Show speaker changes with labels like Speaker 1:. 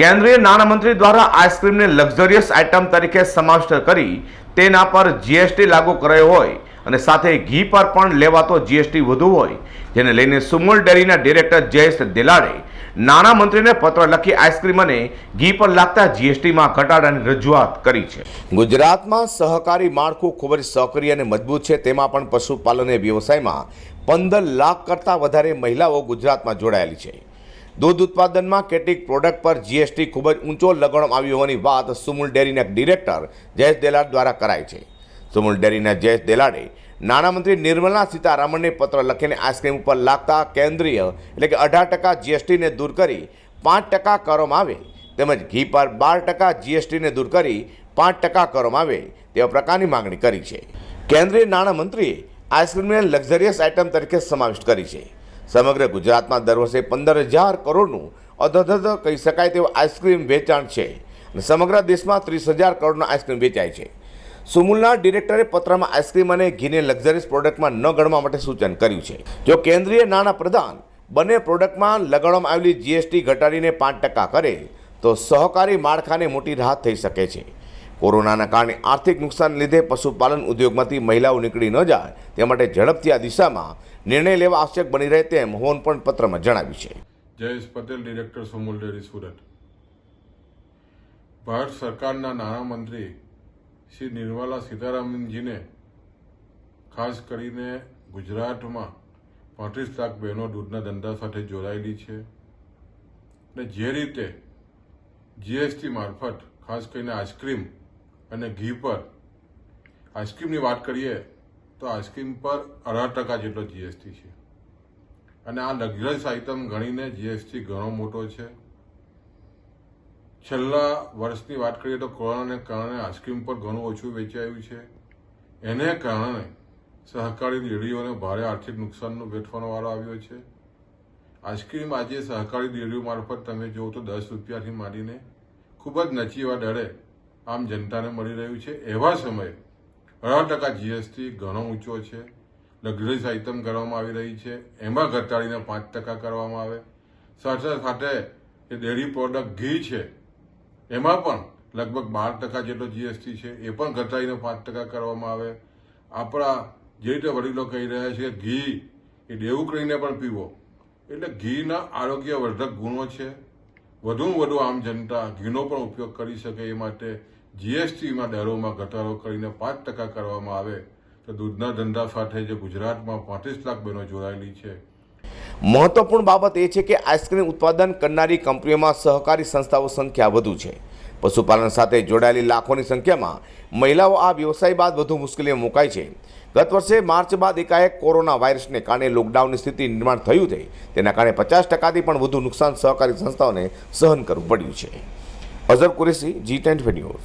Speaker 1: કેન્દ્રીય નાણામંત્રી દ્વારા આઈસ્ક્રીમને લક્ઝરિયસ આઇટમ તરીકે સમાવિષ્ટ કરી તેના પર જીએસટી લાગુ કરાયો હોય અને સાથે ઘી પર પણ લેવાતો જીએસટી વધુ હોય. જેને લઈને સુમુલ ડેરીના ડિરેક્ટર જયેશ દેલાડે નાણામંત્રીને પત્ર લખી આઈસ્ક્રીમ અને ઘી પર લાગતા જીએસટીમાં ઘટાડાની રજૂઆત કરી છે. ગુજરાતમાં સહકારી માળખું ખૂબ જ સક્રિય અને મજબૂત છે. તેમાં પણ પશુપાલન વ્યવસાયમાં પંદર લાખ કરતાં વધારે મહિલાઓ ગુજરાતમાં જોડાયેલી છે. દૂધ ઉત્પાદનમાં કેટલીક પ્રોડક્ટ પર જીએસટી ખૂબ જ ઊંચો લગાડવામાં આવ્યો હોવાની વાત સુમુલ ડેરીના ડિરેક્ટર જયેશ દેલાડ દ્વારા કરાઈ છે. સુમુલ ડેરીના જયેશ દેલાડે નાણામંત્રી નિર્મલા સીતારામનને પત્ર લખીને આઈસ્ક્રીમ ઉપર લાગતા કેન્દ્રીય એટલે કે અઢાર ટકા જીએસટીને દૂર કરી પાંચ ટકા કરવામાં આવે તેમજ ઘી પર બાર ટકા જીએસટીને દૂર કરી પાંચ ટકા કરવામાં આવે તેવા પ્રકારની માંગણી કરી છે. કેન્દ્રીય નાણામંત્રીએ આઈસ્ક્રીમને લક્ઝરિયસ આઇટમ તરીકે સમાવિષ્ટ કરી છે. સમગ્ર ગુજરાતમાં દર વર્ષે પંદર હજાર કરોડનું અધધધ કહી શકાય તેવું આઈસ્ક્રીમ વેચાણ છે. અને સમગ્ર દેશમાં ત્રીસ હજાર કરોડનો આઈસ્ક્રીમ વેચાય છે. સુમુલના ડિરેક્ટરે પત્રમાં આઈસ્ક્રીમ અને ઘીને લક્ઝરીસ પ્રોડક્ટમાં ન ગણવા માટે સૂચન કર્યું છે. જો કેન્દ્રીય નાણાં પ્રધાન બંને પ્રોડક્ટમાં લગાડવામાં આવેલી જીએસટી ઘટાડીને પાંચ ટકા કરે, તો સહકારી માળખાને મોટી રાહત થઈ શકે છે. કોરોનાના કારણે આર્થિક નુકસાન લીધે પશુપાલન ઉદ્યોગમાંથી મહિલાઓ નીકળી ન જાય, તે માટે ઝડપથી આ દિશામાં નિર્ણય લેવા આવશ્યક બની રહે તેમ મોહન પણ પત્રમાં જણાવ્યું છે.
Speaker 2: Jayesh Patel, director Sumul dairy, Surat. Bharat સરકારના નાણામંત્રી શ્રી નિર્મલા સીતારામનજીને ખાસ કરીને ગુજરાતમાં પાંત્રીસ લાખ બહેનો દૂધના ધંધા સાથે જોડાયેલી છે અને જે રીતે જીએસટી મારફત ખાસ કરીને આઈસ્ક્રીમ અને ઘી પર. આઈસ્ક્રીમની વાત કરીએ, તો આઈસ્ક્રીમ પર અઢાર ટકા જેટલો જીએસટી છે. અને આ લગ્ઝરીસ આઇટમ ગણીને જીએસટી ઘણો મોટો છે. છેલ્લા વર્ષની વાત કરીએ, તો કોરોનાને કારણે આઈસ્ક્રીમ પર ઘણું ઓછું વેચાયું છે. એને કારણે સહકારી ડેરીઓને ભારે આર્થિક નુકસાનનો વેઠવાનો વારો આવ્યો છે. આઈસ્ક્રીમ આજે સહકારી ડેરીઓ મારફત તમે જુઓ તો દસ રૂપિયાથી માંડીને ખૂબ જ નચીવા દરે આમ જનતાને મળી રહ્યું છે. એવા સમયે અઢાર ટકા જીએસટી ઘણો ઊંચો છે. લક્ઝરીસ આઇટમ કરવામાં આવી રહી છે. એમાં ઘટાડીને પાંચ ટકા કરવામાં આવે. સાથે સાથે જે ડેરી પ્રોડક્ટ ઘી છે. એમાં પણ લગભગ બાર ટકા જેટલો જીએસટી છે. એ પણ ઘટાડીને પાંચ ટકા કરવામાં આવે. આપણા જે રીતે વડીલો કહી રહ્યા છે ઘી, એ દેવું કરીને પણ પીવો. એટલે ઘીના આરોગ્યવર્ધક ગુણો છે. વધુમાં વધુ આમ જનતા ઘીનો પણ ઉપયોગ કરી શકે એ માટે જીએસટીમાં દરોમાં ઘટાડો કરીને પાંચ ટકા કરવામાં આવે તો દૂધના ધંધા સાથે જે ગુજરાતમાં પાંત્રીસ લાખ બહેનો જોડાયેલી છે.
Speaker 1: મહત્વપૂર્ણ બાબત એ છે કે આઈસ્ક્રીમ ઉત્પાદન કરનારી કંપનીઓમાં સહકારી સંસ્થાઓ સંખ્યા વધુ છે. પશુપાલન સાથે જોડાયેલી લાખોની સંખ્યામાં મહિલાઓ આ વ્યવસાય બાદ વધુ મુશ્કેલીમાં મુકાય છે. ગત વર્ષે માર્ચ બાદ એકાએક કોરોના વાયરસને કારણે લોકડાઉનની સ્થિતિ નિર્માણ થયું છે. તેના કારણે પચાસ ટકાથી પણ વધુ નુકસાન સહકારી સંસ્થાઓને સહન કરવું પડ્યું છે. Azhar Qureshi, G ten news.